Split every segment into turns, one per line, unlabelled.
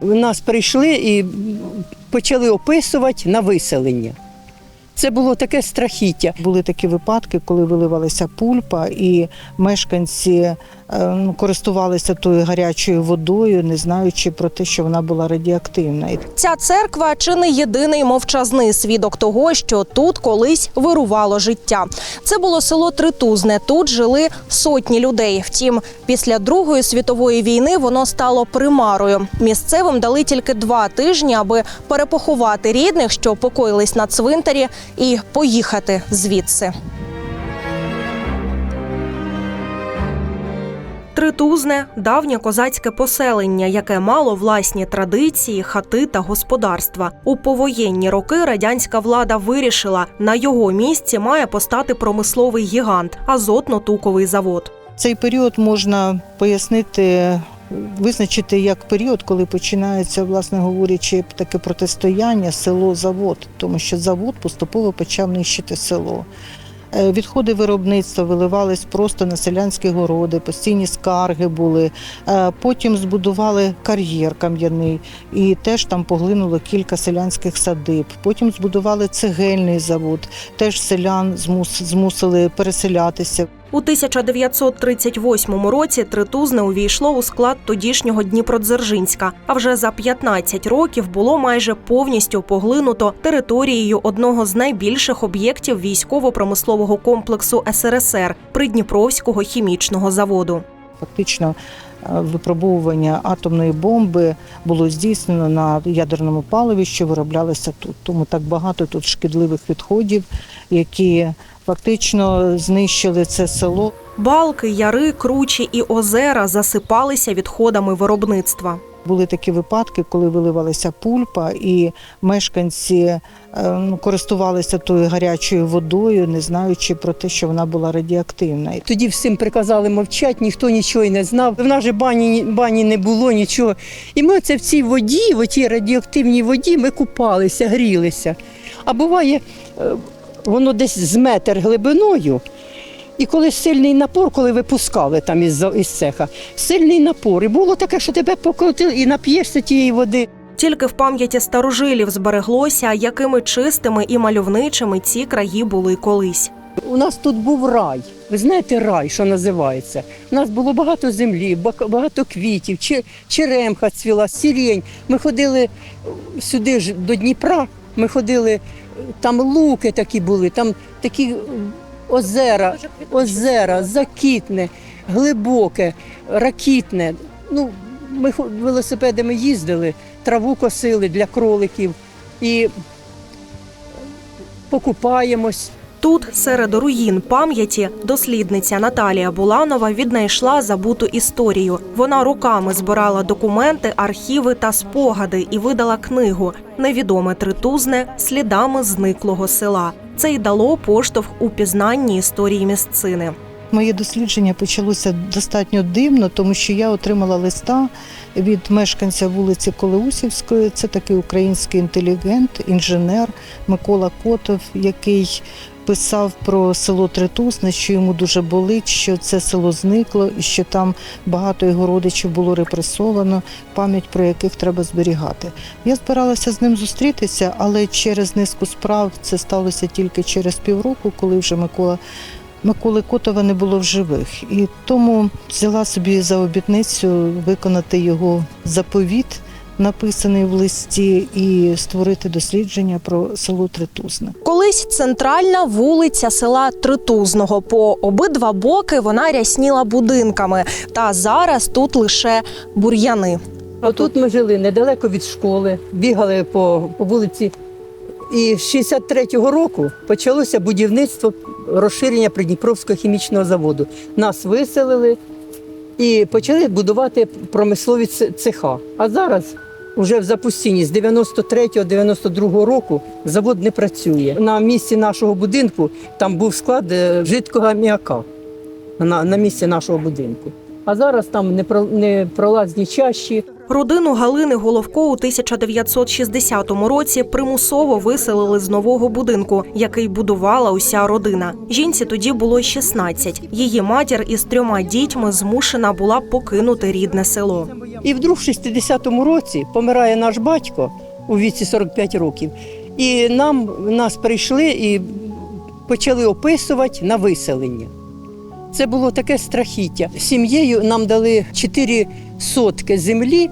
Нас прийшли і почали описувати на виселення. Це було таке страхіття.
Були такі випадки, коли виливалася пульпа, і мешканці користувалися тою гарячою водою, не знаючи про те, що вона була радіоактивна.
Ця церква чи не єдиний мовчазний свідок того, що тут колись вирувало життя. Це було село Тритузне. Тут жили сотні людей. Втім, після Другої світової війни воно стало примарою. Місцевим дали тільки два тижні, аби перепоховати рідних, що покоїлись на цвинтарі, і поїхати звідси. Тритузне давнє козацьке поселення, яке мало власні традиції, хати та господарства. У повоєнні роки радянська влада вирішила, на його місці має постати промисловий гігант азотно-туковий завод.
цей період можна пояснити. Визначити як період, коли починається, власне говорячи, таке протистояння село-завод, тому що завод поступово почав нищити село. Е, Відходи виробництва виливались просто на селянські городи, постійні скарги були. Е, Потім збудували кар'єр кам'яний і теж там поглинуло кілька селянських садиб. Потім збудували цегельний завод, теж селян змусили переселятися.
У 1938 році Тритузне увійшло у склад тодішнього Дніпродзержинська. А вже за 15 років було майже повністю поглинуто територією одного з найбільших об'єктів військово-промислового комплексу СРСР Придніпровського хімічного заводу.
Фактично випробовування атомної бомби було здійснено на ядерному паливі, що вироблялося тут. Тому так багато тут шкідливих відходів, які фактично знищили це село.
Балки, яри, кручі і озера засипалися відходами виробництва.
Були такі випадки, коли виливалася пульпа, і мешканці е, ну, користувалися тою гарячою водою, не знаючи про те, що вона була радіоактивна.
Тоді всім приказали мовчати, ніхто нічого не знав. В нас же бані, бані не було нічого. І ми оце в цій воді, в цій радіоактивній воді, ми купалися, грілися. А буває, е, воно десь з метр глибиною. І коли сильний напор, коли випускали там із, із цеха, сильний напор. І було таке, що тебе покрутили і нап'єшся тієї води.
Тільки в пам'яті старожилів збереглося, якими чистими і мальовничими ці краї були колись.
У нас тут був рай. Ви знаєте, рай, що називається. У нас було багато землі, багато квітів, че- черемха цвіла, сірень. Ми ходили сюди ж до Дніпра. Ми ходили, там луки такі були, там такі озера, озера, закітне, глибоке, ракітне. Ну, ми велосипедами їздили, траву косили для кроликів і покупаємось.
Тут, серед руїн пам'яті, дослідниця Наталія Буланова віднайшла забуту історію. Вона руками збирала документи, архіви та спогади і видала книгу Невідоме тритузне слідами зниклого села. Це й дало поштовх у пізнанні історії місцини.
Моє дослідження почалося достатньо дивно, тому що я отримала листа від мешканця вулиці Колеусівської. Це такий український інтелігент, інженер Микола Котов, який писав про село Тритусне, що йому дуже болить, що це село зникло і що там багато його родичів було репресовано, пам'ять про яких треба зберігати. Я збиралася з ним зустрітися, але через низку справ це сталося тільки через півроку, коли вже Микола Миколи Котова не було в живих. І тому взяла собі за обітницю виконати його заповіт, написаний в листі, і створити дослідження про село Тритузне.
Колись центральна вулиця села Тритузного. По обидва боки вона рясніла будинками. Та зараз тут лише бур'яни.
Отут ми жили недалеко від школи, бігали по, по вулиці. І з 63-го року почалося будівництво розширення Придніпровського хімічного заводу. Нас виселили і почали будувати промислові цеха. А зараз вже в запустінні з 93-92 року завод не працює. На місці нашого будинку там був склад е, жидкого аміака на, на місці нашого будинку. А зараз там непро- непролазні чащі.
Родину Галини Головко у 1960 році примусово виселили з нового будинку, який будувала уся родина. Жінці тоді було 16. Її матір із трьома дітьми змушена була покинути рідне село.
І вдруг в 60-му році помирає наш батько у віці 45 років. І нам нас прийшли і почали описувати на виселення. Це було таке страхіття. Сім'єю нам дали 4 сотки землі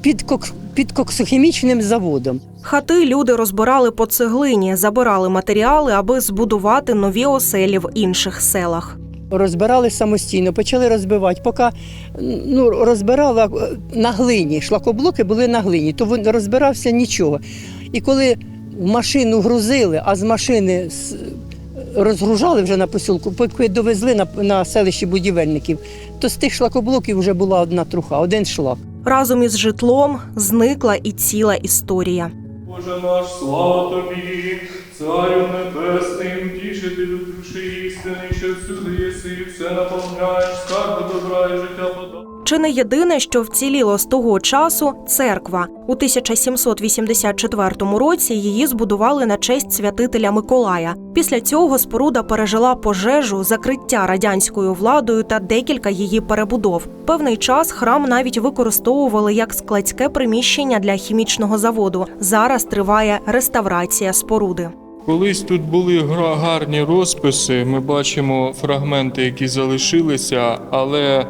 під, кок- під коксохімічним заводом.
Хати люди розбирали по цеглині, забирали матеріали, аби збудувати нові оселі в інших селах.
Розбирали самостійно, почали розбивати. Поки ну, розбирала е, на глині, шлакоблоки були на глині, то він розбирався нічого. І коли машину грузили, а з машини розгружали вже на посілку, поки довезли на, на селище будівельників, то з тих шлакоблоків вже була одна труха, один шлак.
Разом із житлом зникла і ціла історія.
Боже наш, слава тобі, Царю небесним, тішителю душі істини, що всюди єси, і все наповняєш, скарби добра і життя подай.
Чи не єдине, що вціліло з того часу церква у 1784 році її збудували на честь святителя Миколая. Після цього споруда пережила пожежу, закриття радянською владою та декілька її перебудов. Певний час храм навіть використовували як складське приміщення для хімічного заводу. Зараз триває реставрація споруди.
Колись тут були гарні розписи. Ми бачимо фрагменти, які залишилися, але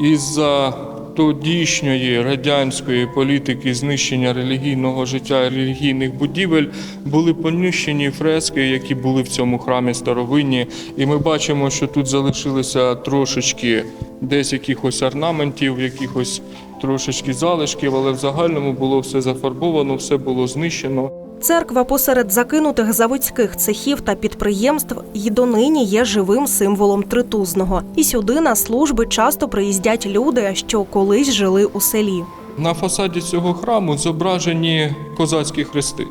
із-за тодішньої радянської політики знищення релігійного життя і релігійних будівель були понищені фрески, які були в цьому храмі старовинні. І ми бачимо, що тут залишилися трошечки десь якихось орнаментів, якихось трошечки залишків, але в загальному було все зафарбовано, все було знищено.
Церква посеред закинутих заводських цехів та підприємств й донині є живим символом тритузного. І сюди на служби часто приїздять люди, що колись жили у селі.
На фасаді цього храму зображені козацькі хрести.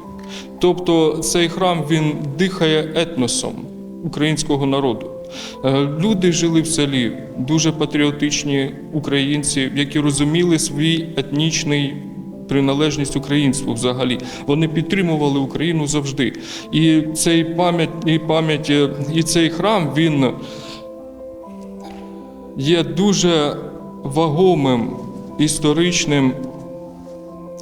Тобто цей храм він дихає етносом українського народу. Е, Люди жили в селі, дуже патріотичні українці, які розуміли свій етнічний приналежність українству взагалі. Вони підтримували Україну завжди. І цей пам'ять, і пам'ять, е, і цей храм він є дуже вагомим історичним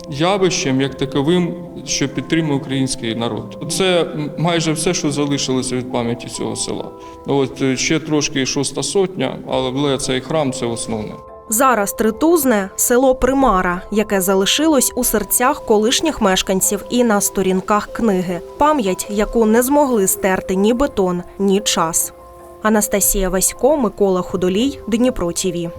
явищем як таковим, що підтримує український народ. Це майже все, що залишилося від пам'яті цього села. От е, ще трошки шоста сотня, але цей храм це основне.
Зараз Тритузне село Примара, яке залишилось у серцях колишніх мешканців і на сторінках книги. Пам'ять, яку не змогли стерти ні бетон, ні час. Анастасія Васько, Микола Худолій, Дніпро ТІВІ.